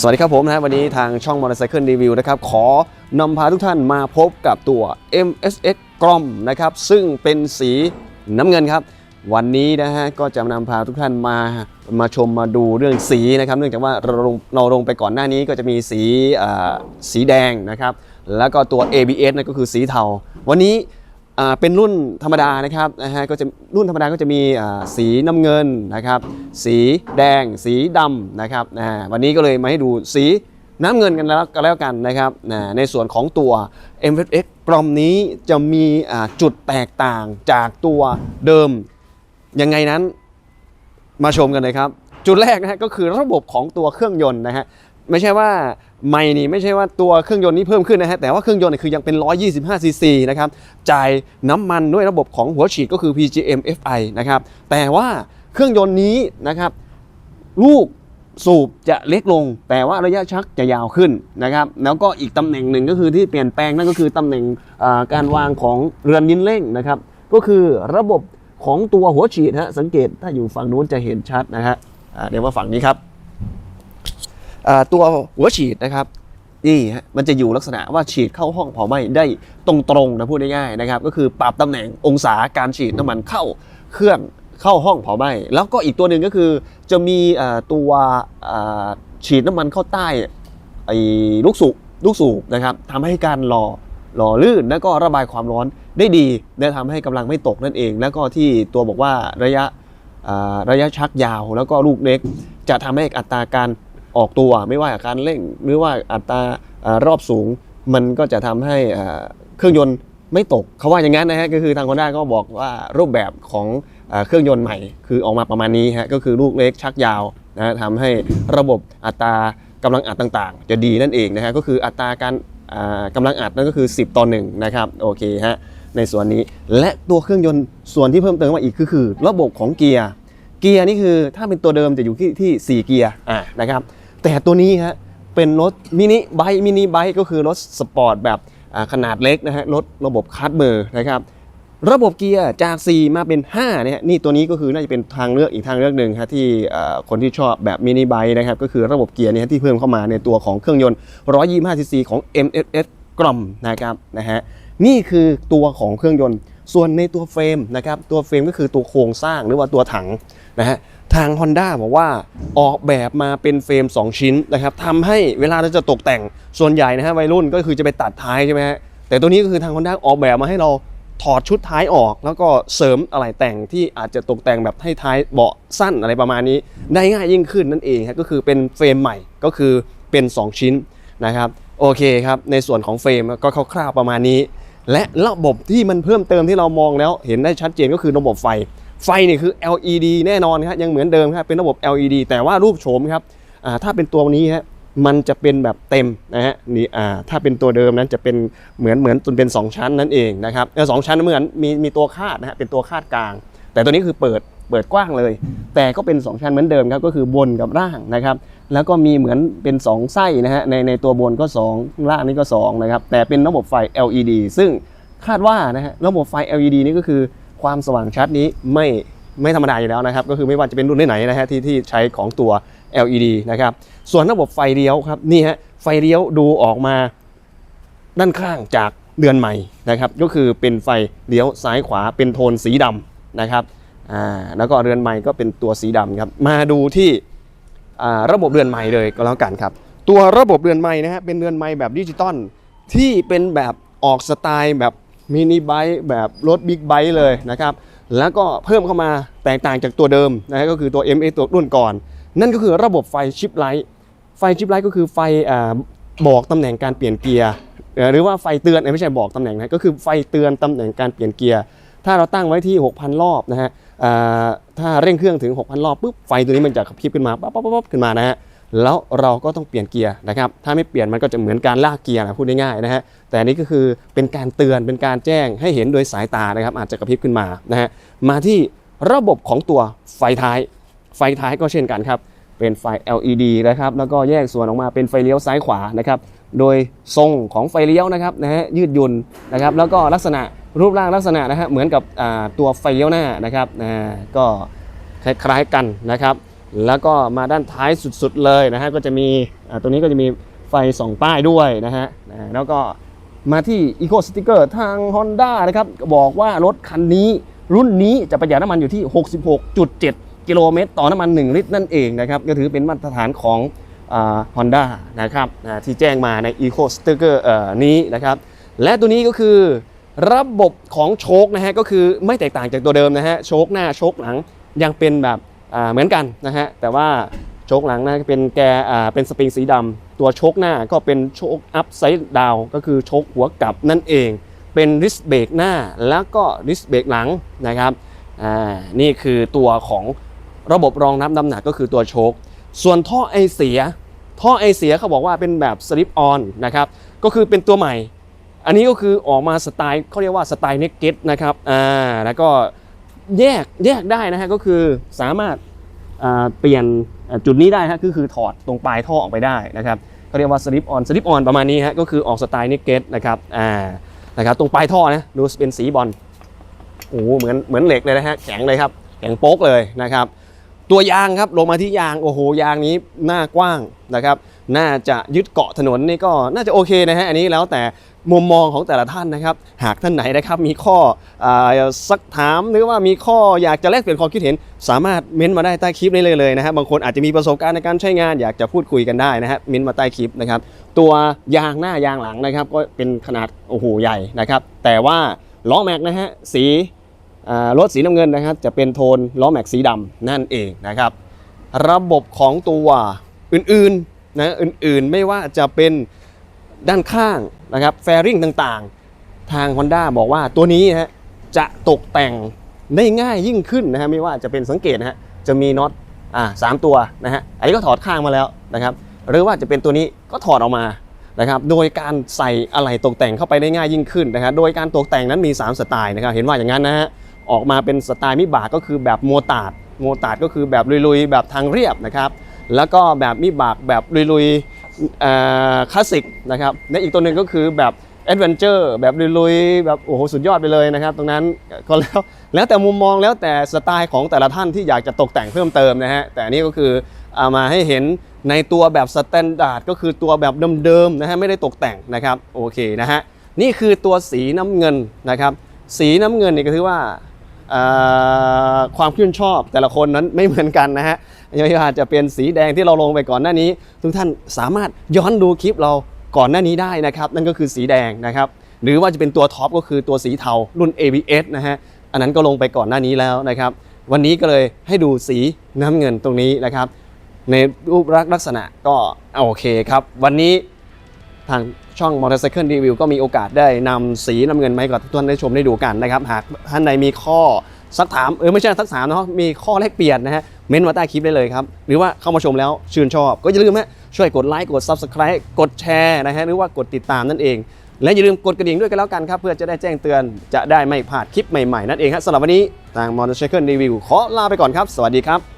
สวัสดีครับผมนะฮะวันนี้ทางช่อง Motorcycle Review นะครับขอนำพาทุกท่านมาพบกับตัว MSX กลอมนะครับซึ่งเป็นสีน้ำเงินครับ วันนี้นะฮะก็จะนำพาทุกท่านมามาชมมาดูเรื่องสีนะครับเนื่องจากว่าเราลงเราลงไปก่อนหน้านี้ก็จะมีสีสีแดงนะครับแล้วก็ตัว ABS นั่นก็คือสีเทา วันนี้ เป็นรุ่นธรรมดานะครับนะฮะก็จะรุ่นธรรมดาก็จะมีอ่าสีน้ำเงินนะครับ สีแดง สีดำนะครับนะวันนี้ก็เลยมาให้ดูสีน้ำเงินกันแล้วกันแล้วกันนะครับนะในส่วนของตัว m f x กลอมนี้จะมีอ่าจุดแตกต่างจากตัวเดิมยังไงนั้นมาชมกันเลยครับ จุดแรกนะฮะก็คือระบบของตัวเครื่องยนต์นะฮะไม่ใช่ว่า ไม่นี่ไม่ใช่ว่าตัวเครื่องยนต์นี้เพิ่มขึ้นนะฮะแต่ว่าเครื่องยนต์เนี่ยคือยังเป็น 125 ซีซีนะครับจ่ายน้ำมันด้วยระบบของหัวฉีดก็คือ PGM FI นะครับแต่ว่าเครื่องยนต์นี้นะครับลูกสูบจะเล็กลง แต่ว่าระยะชักจะยาวขึ้นนะครับแล้วก็อีกตำแหน่งหนึ่งก็คือที่เปลี่ยนแปลงนั่นก็คือตำแหน่งการวางของเรือนยินเร่งนะครับก็คือระบบของตัวหัวฉีดฮะสังเกตถ้าอยู่ฝั่งนู้นจะเห็นชัดนะฮะเดี๋ยวมาฝั่งนี้ครับ ตัวหัวฉีดนะครับนี่ฮะมันจะอยู่ลักษณะว่าฉีดเข้าห้องเผาไหม้ได้ตรงๆนะพูดง่ายๆนะครับก็คือปรับตำแหน่งองศาการฉีดน้ำมันเข้าเครื่องเข้าห้องเผาไหม้แล้วก็อีกตัวหนึ่งก็คือจะมีตัวฉีดน้ำมันเข้าใต้ไอ้ลูกสูบลูกสูบนะครับทำให้การหล่อหล่อลื่นแล้วก็ระบายความร้อนได้ดีและทำให้กำลังไม่ตกนั่นเอง แล้วก็ที่ตัวบอกว่าระยะระยะชักยาวแล้วก็ลูกเล็ก จะทำให้อัตราการ ออกตัวไม่ว่าการเร่งหรือว่าอัตราอ่ารอบสูง มันก็จะทำให้อ่าเครื่องยนต์ไม่ตกเขาว่าอย่างนั้นนะฮะก็คือทางคนด้าก็บอกว่ารูปแบบของอาเครื่องยนต์ใหม่ คือออกมาประมาณนี้ฮะก็คือลูกเล็กชักยาวนะฮะทำให้ระบบอัตรากำลังอัดต่างๆ จะดีนั่นเองนะฮะก็คืออัตราการอ่ากำลังอัดนั่นก็คือ 10 ต่อ1นะครับโอเคฮะในส่วนนี้และตัวเครื่องยนต์ส่วนที่เพิ่มเติมมาอีกก็คือ ระบบของเกียร์เกียร์นี่คือถ้าเป็นตัวเดิมจะอยู่ที่ที่ 4 เกียร์อ่านะครับ แต่ตัวนี้ฮะเป็นรถมินิไบค์มินิไบค์ก็คือรถสปอร์ตแบบขนาดเล็กนะฮะรถระบบคัสเบอร์นะครับระบบเกียร์จาก 4 มาเป็น5เนี่ยนี่ตัวนี้ก็คือน่าจะเป็นทางเลือกอีกทางเลือกหนึ่งฮะที่คนที่ชอบแบบมินิไบค์นะครับก็คือระบบเกียร์เนี่ยที่เพิ่มเข้ามาในตัวของเครื่องยนต์ 125 ซีซีของ MSS กล่อมนะครับนะฮะนี่คือตัวของเครื่องยนต์ส่วนในตัวเฟรมนะครับตัวเฟรมก็คือตัวโครงสร้างหรือว่าตัวถังนะฮะ ทาง Honda บอกว่าออกแบบมาเป็นเฟรม 2 ชิ้นนะครับทำให้เวลาเราจะตกแต่งส่วนใหญ่นะฮะวัยรุ่นก็คือจะไปตัดท้ายใช่ไหมฮะแต่ตัวนี้ก็คือทาง Honda ออกแบบมาให้เราถอดชุดท้ายออก แล้วก็เสริมอะไรแต่งที่อาจจะตกแต่งแบบให้ท้ายเบาะสั้นอะไรประมาณนี้ได้ง่ายยิ่งขึ้นนั่นเองครับก็คือเป็นเฟรมใหม่ก็คือเป็น 2 ชิ้นนะครับโอเคครับในส่วนของเฟรมก็คร่าวๆประมาณนี้ และระบบที่มันเพิ่มเติมที่เรามองแล้วเห็นได้ชัดเจนก็คือระบบไฟ ไฟนี่คือ LED แน่นอนครับยังเหมือนเดิมครับเป็นระบบ LED แต่ว่ารูปโฉมครับถ้าเป็นตัวนี้ฮะมันจะเป็นแบบเต็มนะฮะนี่อ่าถ้าเป็นตัวเดิมนั้นจะเป็นเหมือนเหมือนจนเป็น 2 ชั้นนั่นเองนะครับสองชั้นเหมือนมีมีตัวคาดนะฮะเป็นตัวคาดกลาง แต่ตัวนี้คือเปิดเปิดกว้างเลย แต่ก็เป็น 2 ชั้นเหมือนเดิมครับก็คือบนกับล่างนะครับแล้วก็มีเหมือนเป็น 2 ไส้นะฮะในในตัวบนก็2ข้างล่างนี่ก็2นะครับแต่เป็นระบบไฟ LED ซึ่งคาดว่านะฮะระบบไฟ LED นี่ก็คือ ความสว่างชัดนี้ไม่ไม่ธรรมดาอยู่แล้วนะครับ ก็คือไม่ว่าจะเป็นรุ่นไหนๆนะฮะที่ที่ใช้ของตัว LED นะครับ ส่วนระบบไฟเลี้ยวครับนี่ฮะไฟเลี้ยวดูออกมาด้านข้างจากเดือนใหม่นะครับ ก็คือเป็นไฟเลี้ยวซ้ายขวาเป็นโทนสีดำนะครับอ่าแล้วก็เรือนใหม่ก็เป็นตัวสีดำครับ มาดูที่อ่าระบบเรือนไม้เลยก็แล้วกันครับ ตัวระบบเรือนไม้นะฮะเป็นเรือนไม้แบบดิจิตอลที่เป็นแบบออกสไตล์แบบ มินิไบค์แบบรถบิ๊กไบค์เลยนะครับ แล้วก็เพิ่มเข้ามาแตกต่างจากตัวเดิมนะฮะก็คือตัว MA ตัวรุ่นก่อน นั่นก็คือระบบไฟชิปไลท์ไฟชิปไลท์ก็คือไฟอบอกตำแหน่งการเปลี่ยนเกียร์หรือว่าไฟเตือนไม่ใช่บอกตำแหน่งนะก็คือไฟเตือนตำแหน่งการเปลี่ยนเกียร์ถ้าเราตั้งไว้ที่ 6,000 รอบนะฮะถ้าเร่งเครื่องถึง 6,000 รอบปุ๊บไฟตัวนี้มันจะกระพริบขึ้นมาปั๊บปั๊บปั๊บขึ้นมานะฮะ แล้วเราก็ต้องเปลี่ยนเกียร์นะครับ ถ้าไม่เปลี่ยนมันก็จะเหมือนการลากเกียร์นะพูดง่ายๆนะฮะ แต่อันนี้ก็คือเป็นการเตือนเป็นการแจ้งให้เห็นโดยสายตานะครับ อาจจะกระพริบขึ้นมานะฮะ มาที่ระบบของตัวไฟท้าย ไฟท้ายก็เช่นกันครับ เป็นไฟ LED นะครับ แล้วก็แยกส่วนออกมาเป็นไฟเลี้ยวซ้ายขวานะครับ โดยทรงของไฟเลี้ยวนะครับนะฮะยืดหยุ่นนะครับ แล้วก็ลักษณะรูปร่างลักษณะนะฮะเหมือนกับตัวไฟเลี้ยวหน้านะครับนะก็คล้ายๆกันนะครับ แล้วก็มาด้านท้ายสุดๆเลยนะฮะก็จะมีตัวนี้ก็จะมีไฟส่องป้ายด้วยนะฮะแล้วก็มาที่ Eco Sticker ทาง Honda นะครับบอกว่ารถคันนี้รุ่นนี้จะประหยัดน้ำมันอยู่ที่ 66.7 กิโลเมตร ต่อน้ำมัน 1 ลิตรนั่นเองนะครับก็ถือเป็นมาตรฐานของฮอนด้านะครับที่แจ้งมาใน Eco Sticker เอ่อนี้นะครับและตัวนี้ก็คือระบบของโชคนะฮะก็คือไม่แตกต่างจากตัวเดิมนะฮะโชคหน้าโชคหลังยังเป็นแบบ เหมือนกันนะฮะแต่ว่าโชคหลังนะเป็นแกอ่าเป็นสปริงสีดำตัวโชคหน้าก็เป็นโชคอัพไซด์ดาวก็คือโชคหัวกลับนั่นเอง เป็นริสเบรกหน้าแล้วก็ริสเบรกหลังนะครับอ่านี่คือตัวของระบบรองรับน้ำหนักก็คือตัวโชคส่วนท่อไอเสีย ท่อไอเสียเขาบอกว่าเป็นแบบสลิปออนนะครับก็คือเป็นตัวใหม่ อันนี้ก็คือออกมาสไตล์เขาเรียกว่าสไตล์เน็กเก็ตนะครับอ่าแล้วก็ แยกแยกได้นะฮะก็คือสามารถเปลี่ยนจุดนี้ได้ฮะก็คือถอดตรงปลายท่อออกไปได้นะครับเขาเรียกว่าสลิปออนสลิปออนประมาณนี้ฮะก็คือออกสไตล์เนกเก็ตนะครับอ่านะครับตรงปลายท่อนะดูเป็นสีบอลโอ้เหมือนเหมือนเหล็กเลยนะฮะแข็งเลยครับแข็งโป๊กเลยนะครับ ตัวยางครับลงมาที่ยางโอ้โหยางนี้หน้ากว้างนะครับ น่าจะยึดเกาะถนนนี่ก็น่าจะโอเคนะฮะอันนี้แล้วแต่มุมมองของแต่ละท่านนะครับ หากท่านไหนนะครับมีข้ออสักถามหรือว่ามีข้ออยากจะแลกเปลี่ยนความคิดเห็น สามารถเม้นต์มาได้ใต้คลิปนี้เลยเลยนะฮะบางคนอาจจะมีประสบการณ์ในการใช้งานอยากจะพูดคุยกันได้นะฮะเม้นต์มาใต้คลิปนะครับ ตัวยางหน้ายางหลังนะครับ ก็เป็นขนาดโอ้โหใหญ่นะครับ แต่ว่าล้อแม็กนะฮะสีรถสีน้ำเงินนะครับ จะเป็นโทนล้อแม็กสีดำนั่นเองนะครับ ระบบของตัวอื่นๆ นะอื่นๆไม่ว่าจะเป็นด้านข้างนะครับแฟริ่งต่างๆ ทาง Honda บอกว่าตัวนี้นะฮะจะตกแต่งได้ง่ายยิ่งขึ้นนะฮะไม่ว่าจะเป็นสังเกตนะฮะจะมีน็อตอ่าสามตัวนะฮะอันนี้ก็ถอดข้างมาแล้วนะครับหรือว่าจะเป็นตัวนี้ก็ถอดออกมานะครับโดยการใส่อะไหล่ตกแต่งเข้าไปได้ง่ายยิ่งขึ้นนะครับโดยการตกแต่งนั้นมี 3 สไตล์นะครับเห็นว่าอย่างนั้นนะฮะออกมาเป็นสไตล์มิบากก็คือแบบโมตาดโมตาดก็คือแบบลุยๆ แบบทางเรียบนะครับ แล้วก็แบบมิบากแบบลุยๆคลาสสิกนะครับและอีกตัวหนึ่งก็คือแบบแอดเวนเจอร์แบบลุยๆแบบโอ้โหสุดยอดไปเลยนะครับ ตรงนั้นก็แล้วแล้วแต่มุมมองแล้วแต่สไตล์ของแต่ละท่านที่อยากจะตกแต่งเพิ่มเติมนะฮะแต่อันนี้ก็คือเอามาให้เห็นในตัวแบบสแตนดาร์ดก็คือตัวแบบเดิมๆนะฮะไม่ได้ตกแต่งนะครับโอเคนะฮะนี่คือตัวสีน้ำเงินนะครับ สีน้ำเงินนี่ก็คือว่าอ่าความชื่นชอบแต่ละคนนั้นไม่เหมือนกันนะฮะ ไม่ว่าจะเป็นสีแดงที่เราลงไปก่อนหน้านี้ ทุกท่านสามารถย้อนดูคลิปเราก่อนหน้านี้ได้นะครับนั่นก็คือสีแดงนะครับหรือว่าจะเป็นตัวท็อปก็คือตัวสีเทารุ่น ABS นะฮะอันนั้นก็ลงไปก่อนหน้านี้แล้วนะครับ วันนี้ก็เลยให้ดูสีน้ำเงินตรงนี้นะครับ ในรูปลักษณะก็โอเคครับ วันนี้ทางช่อง Motorcycle Review ก็มีโอกาสได้นำสีน้ำเงินมาให้กับทุกท่านได้ชมได้ดูกันนะครับ หากท่านใดมีข้อสักถามเออไม่ใช่สักถามเนาะมีข้อแลกเปลี่ยนนะฮะ เม้นต์มาใต้คลิปได้เลยครับ หรือว่าเข้ามาชมแล้วชื่นชอบ ก็อย่าลืมฮะช่วยกดไลค์กด Subscribe กดแชร์นะฮะหรือว่ากดติดตามนั่นเอง และอย่าลืมกดกระดิ่งด้วยกันแล้วกันครับ เพื่อจะได้แจ้งเตือนจะได้ไม่พลาดคลิปใหม่ๆนั่นเองครับสำหรับวันนี้ทาง Motorcycle Review ขอลาไปก่อนครับ สวัสดีครับ